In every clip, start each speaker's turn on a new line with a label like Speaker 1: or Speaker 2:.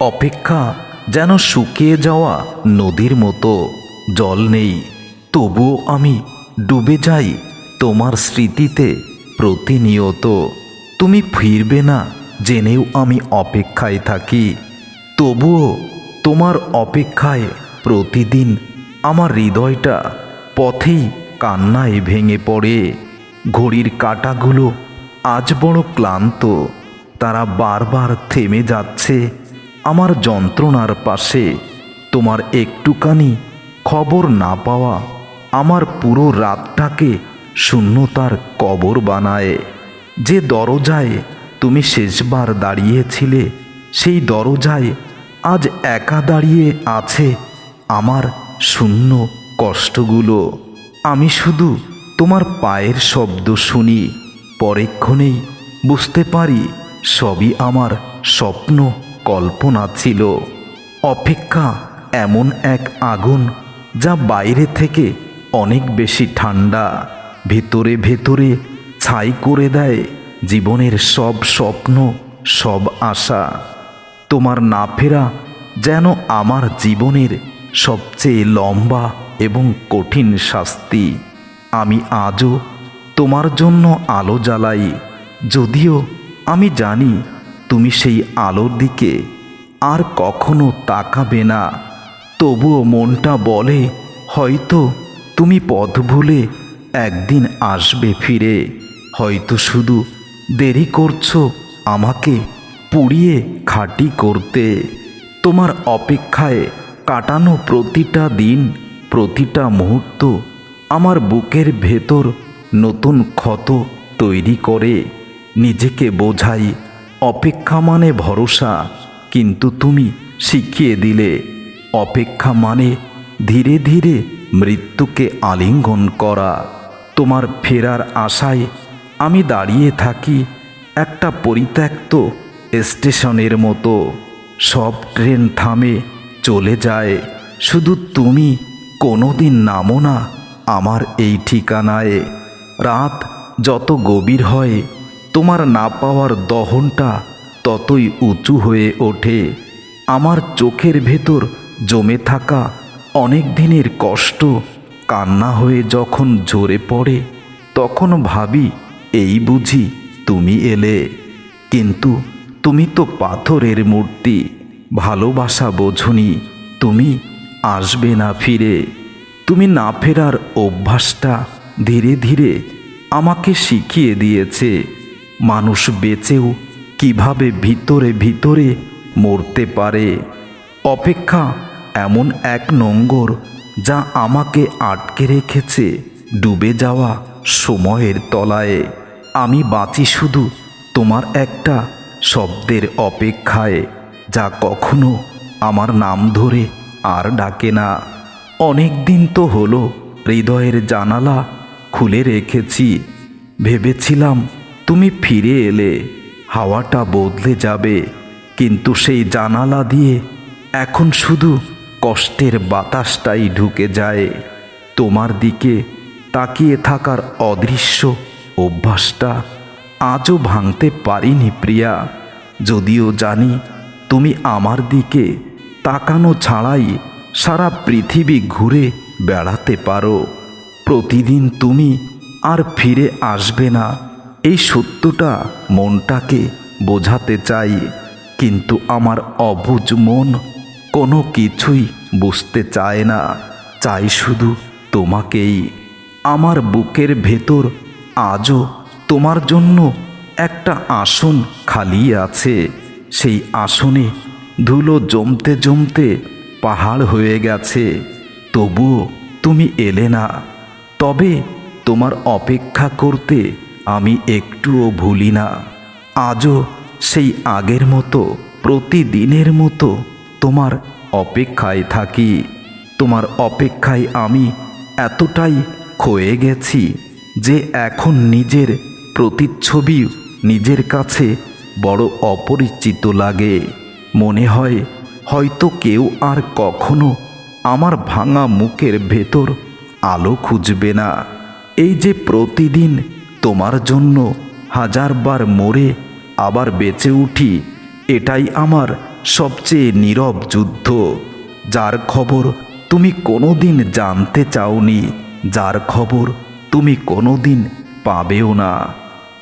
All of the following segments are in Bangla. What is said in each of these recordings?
Speaker 1: অপেক্ষা যেন শুকিয়ে যাওয়া নদীর মতো। জল নেই, তবুও আমি ডুবে যাই তোমার স্মৃতিতে প্রতিনিয়ত। তুমি ফিরবে না, জেনেও আমি অপেক্ষায় থাকি। তবুও তোমার অপেক্ষায় প্রতিদিন আমার হৃদয়টা পথেই কান্নায় ভেঙে পড়ে। ঘড়ির কাঁটাগুলো আজ বড় ক্লান্ত, তারা বারবার থেমে যাচ্ছে। আমার যন্ত্রণার পাশে তোমার একটুখানি খবর না পাওয়া আমার পুরো রাতটাকে শূন্যতার কবর বানায়। যে দরজায় তুমি শেষবার দাঁড়িয়েছিলে, সেই দরজায় আজ একা দাঁড়িয়ে আছে আমার শূন্য কষ্টগুলো। আমি শুধু তোমার পায়ের শব্দ শুনি, পরেক্ষণেই বুঝতে পারি সবই আমার স্বপ্ন। কল্পনা ছিল। অপেক্ষা এমন এক আগুন যা বাইরে থেকে অনেক বেশি ঠান্ডা, ভেতরে ভেতরে ছাই করে দেয় জীবনের সব স্বপ্ন, সব আশা। তোমার না ফেরা যেন আমার জীবনের সবচেয়ে লম্বা এবং কঠিন শাস্তি। আমি আজও তোমার জন্য আলো জ্বালাই, যদিও আমি জানি তুমি সেই আলোর দিকে আর কখনো তাকাবে না। তবুও মনটা বলে, হয়তো তুমি পথ ভুলে একদিন আসবে ফিরে। হয়তো শুধু দেরি করছ আমাকে পুড়িয়ে খাঁটি করতে। তোমার অপেক্ষায় কাটানো প্রতিটা দিন, প্রতিটা মুহূর্ত আমার বুকের ভেতর নতুন ক্ষত তৈরি করে। নিজেকে বোঝাই অপেক্ষা মানে ভরসা, কিন্তু তুমি শিখিয়ে দিলে। অপেক্ষা মানে ধীরে ধীরে মৃত্যুকে আলিঙ্গন করা। তোমার ফেরার আশায় আমি দাঁড়িয়ে থাকি একটা পরিত্যক্ত স্টেশনের মতো। সব ট্রেন থামে, চলে যায়। শুধু তুমি কোনোদিন নামো না আমার এই ঠিকানায়। রাত যত গভীর হয় তোমার না পাওয়ার দহনটা ততই উঁচু হয়ে ওঠে। আমার চোখের ভেতর জমে থাকা অনেক দিনের কষ্ট, কান্না হয়ে যখন ঝরে পড়ে, তখন ভাবি, এই বুঝি তুমি এলে। কিন্তু তুমি তো পাথরের মূর্তি, ভালোবাসা বোঝনি, তুমি আসবে না ফিরে। তুমি না ফেরার অভ্যাসটা ধীরে ধীরে আমাকে শিখিয়ে দিয়েছে। মানুষ বেঁচেও কীভাবে ভিতরে ভিতরে মরতে পারে? অপেক্ষা এমন এক নোঙ্গর যা আমাকে আটকে রেখেছে ডুবে যাওয়া সময়ের তলায়। আমি বাঁচি শুধু তোমার একটা শব্দের অপেক্ষায়, যা কখনো আমার নাম ধরে আর ডাকে না। অনেক দিন তো হলো হৃদয়ের জানালা খুলে রেখেছি। ভেবেছিলাম তুমি ফিরে এলে, হাওয়াটা বদলে যাবে। কিন্তু সেই জানালা দিয়ে এখন শুধু কষ্টের বাতাসটাই ঢুকে যায়। তোমার দিকে তাকিয়ে থাকার অদৃশ্য অভ্যাসটা আজও ভাঙতে পারিনি প্রিয়া। যদিও জানি তুমি আমার দিকে তাকানো ছাড়াই সারা পৃথিবী ঘুরে বেড়াতে পারো। প্রতিদিন তুমি আর ফিরে আসবে না। এই সত্যটা মনটাকে বোঝাতে চাই, কিন্তু আমার অবুজ মন কোনো কিছুই বুঝতে চায় না। চাই শুধু তোমাকেই। আমার বুকের ভেতর আজও তোমার জন্য একটা আসন খালি আছে। সেই আসনে ধুলো জমতে জমতে পাহাড় হয়ে গেছে। তবুও তুমি এলে না। তবে তোমার অপেক্ষা করতে আমি একটুও ভুলি না। আজও সেই আগের মতো, প্রতিদিনের মতো তোমার অপেক্ষায় থাকি। তোমার অপেক্ষায় আমি এতটাই ক্ষয়ে গেছি যে এখন নিজের প্রতিচ্ছবি নিজের কাছে বড় অপরিচিত লাগে। মনে হয় হয়তো কেউ আর কখনো আমার ভাঙা মুখের ভেতর আলো খুঁজবে না। এই যে প্রতিদিন তোমার জন্য হাজারবার মরে আবার বেঁচে উঠি, এটাই আমার সবচেয়ে নীরব যুদ্ধ। যার খবর তুমি কোনোদিন জানতে চাওনি, যার খবর তুমি কোনোদিন পাবেও না।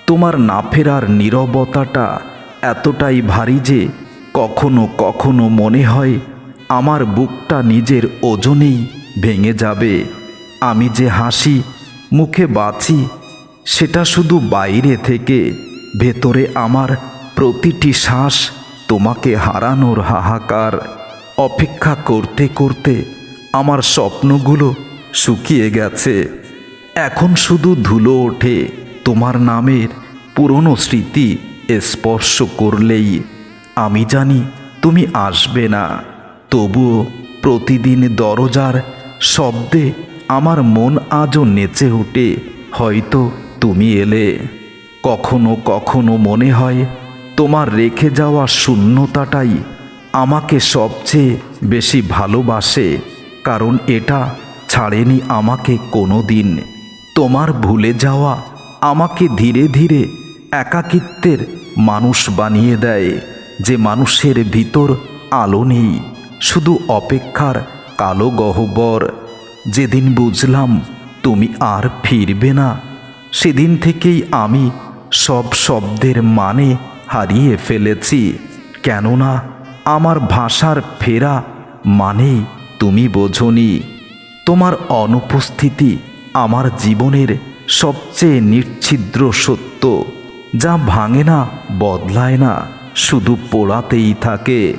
Speaker 1: তোমার না ফেরার নীরবতাটা এতটাই ভারী যে কখনো কখনো মনে হয় আমার বুকটা নিজের ওজনেই ভেঙে যাবে। আমি যে হাসি মুখে বাঁচি সেটা শুধু বাইরে থেকে, ভেতরে আমার প্রতিটি শ্বাস তোমাকে হারানোর হাহাকার। অপেক্ষা করতে করতে আমার স্বপ্নগুলো শুকিয়ে গেছে। এখন শুধু ধুলো ওঠে, তোমার নামের পুরনো স্মৃতি স্পর্শ করলেই। আমি জানি তুমি আসবে না, তবুও প্রতিদিন দরজার শব্দে আমার মন আজও নেচে ওঠে। হয়তো তুমি এলে, কখনো কখনো মনে হয় তোমার রেখে যাওয়া শূন্যতাটাই আমাকে সবচেয়ে বেশি ভালোবাসে, কারণ এটা ছাড়েনি আমাকে কোনো দিন তোমার ভুলে যাওয়া আমাকে ধীরে ধীরে একাকিত্বের মানুষ বানিয়ে দেয়, যে মানুষের ভিতর আলো নেই, শুধু অপেক্ষার কালো গহ্বর। যেদিন বুঝলাম তুমি আর ফিরবে না সেদিন থেকেই আমি সব শব্দের মানে হারিয়ে ফেলেছি। কেননা আমার ভাষার ফেরা মানেই তুমি বোঝনি। তোমার অনুপস্থিতি আমার জীবনের সবচেয়ে নিচ্ছিদ্র সত্য, যা ভাঙে না, বদলায় না, শুধু পোড়াতেই থাকে।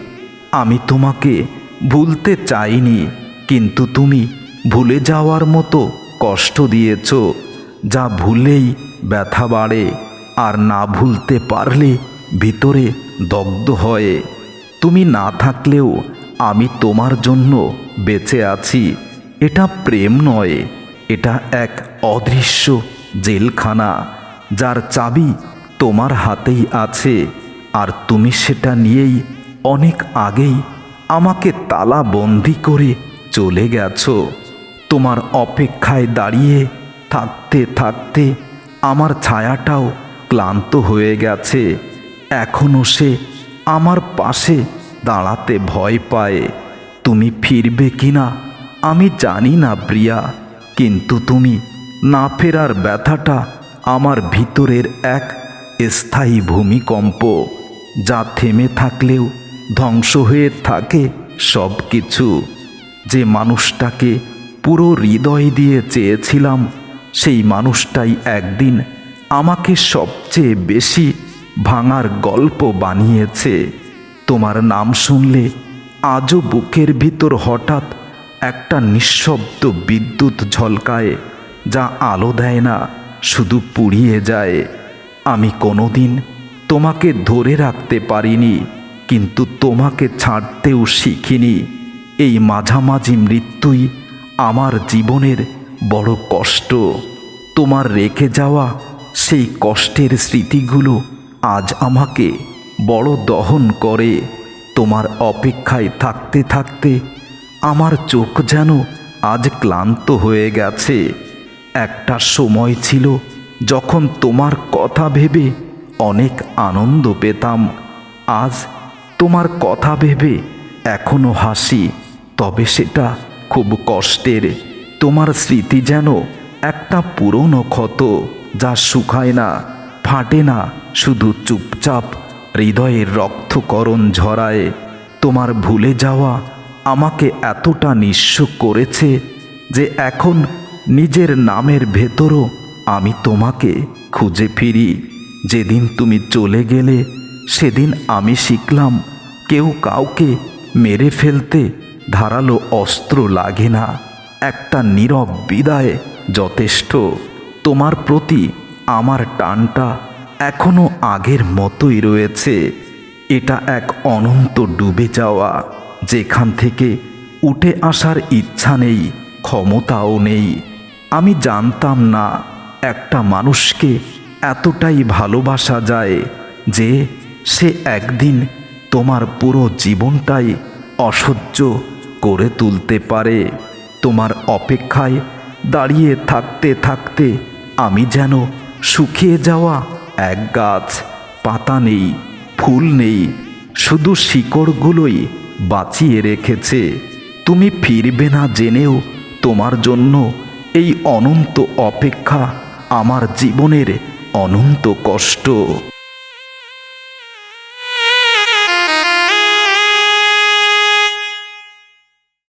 Speaker 1: আমি তোমাকে ভুলতে চাইনি, কিন্তু তুমি ভুলে যাওয়ার মতো কষ্ট দিয়েছ। যা ভুলেই ব্যথা বাড়ে আর না ভুলতে পারলে ভিতরে দগ্ধ হয়। তুমি না থাকলেও আমি তোমার জন্য বেঁচে আছি। এটা প্রেম নয়, এটা এক অদৃশ্য জেলখানা যার চাবি তোমার হাতেই আছে আর তুমি সেটা নিয়েই অনেক আগেই আমাকে তালা বন্দি করে চলে গেছো। তোমার অপেক্ষায় দাঁড়িয়ে থাকতে থাকতে আমার ছায়াটাও ক্লান্ত হয়ে গেছে। এখনও সে আমার পাশে দাঁড়াতে ভয় পায়। তুমি ফিরবে কিনা? আমি জানি না প্রিয়া, কিন্তু তুমি না ফেরার ব্যথাটা আমার ভিতরের এক স্থায়ী ভূমিকম্প, যা থেমে থাকলেও ধ্বংস হয়ে থাকে সব কিছু যে মানুষটাকে পুরো হৃদয় দিয়ে চেয়েছিলাম সেই মানুষটাই একদিন আমাকে সবচেয়ে বেশি ভাঙার গল্প বানিয়েছে। তোমার নাম শুনলে আজও বুকের ভিতর হঠাৎ একটা নিঃশব্দ বিদ্যুৎ ঝলকায়, যা আলো দেয় না, শুধু পুড়িয়ে যায়। আমি কোনোদিন তোমাকে ধরে রাখতে পারিনি, কিন্তু তোমাকে ছাড়তেও শিখিনি। এই মাঝামাঝি মৃত্যুই আমার জীবনের বড় কষ্ট। তোমার রেখে যাওয়া সেই কষ্টের স্মৃতিগুলো আজ আমাকে বড় দহন করে। তোমার অপেক্ষায় থাকতে থাকতে আমার চোখ যেন আজ ক্লান্ত হয়ে গেছে। একটা সময় ছিল যখন তোমার কথা ভেবে অনেক আনন্দ পেতাম। আজ তোমার কথা ভেবে এখনও হাসি, তবে সেটা খুব কষ্টের। তোমার স্মৃতি যেন একটা পুরনো ক্ষত যা শুকায় না, ফাটে না, শুধু চুপচাপ হৃদয়ের রক্তকরণ ঝরায়। তোমার ভুলে যাওয়া আমাকে এতটা নিঃস্ব করেছে যে এখন নিজের নামের ভেতরও আমি তোমাকে খুঁজে ফিরি। যেদিন তুমি চলে গেলে, সেদিন আমি শিখলাম কেউ কাউকে মেরে ফেলতে ধারালো অস্ত্র লাগে না। একটা নীরব বিদায় যথেষ্ট। তোমার প্রতি আমার টানটা এখনও আগের মতোই রয়েছে। এটা এক অনন্ত ডুবে যাওয়া, যেখান থেকে উঠে আসার ইচ্ছা নেই, ক্ষমতাও নেই। আমি জানতাম না একটা মানুষকে এতটাই ভালোবাসা যায় যে সে একদিন তোমার পুরো জীবনটাই অসহ্য করে তুলতে পারে। তোমার অপেক্ষায় দাঁড়িয়ে থাকতে থাকতে আমি যেন শুকিয়ে যাওয়া এক গাছ, পাতা নেই, ফুল নেই, শুধু শিকড়গুলোই বাঁচিয়ে রেখেছে। তুমি ফিরবে না জেনেও তোমার জন্য এই অনন্ত অপেক্ষা আমার জীবনের অনন্ত কষ্ট।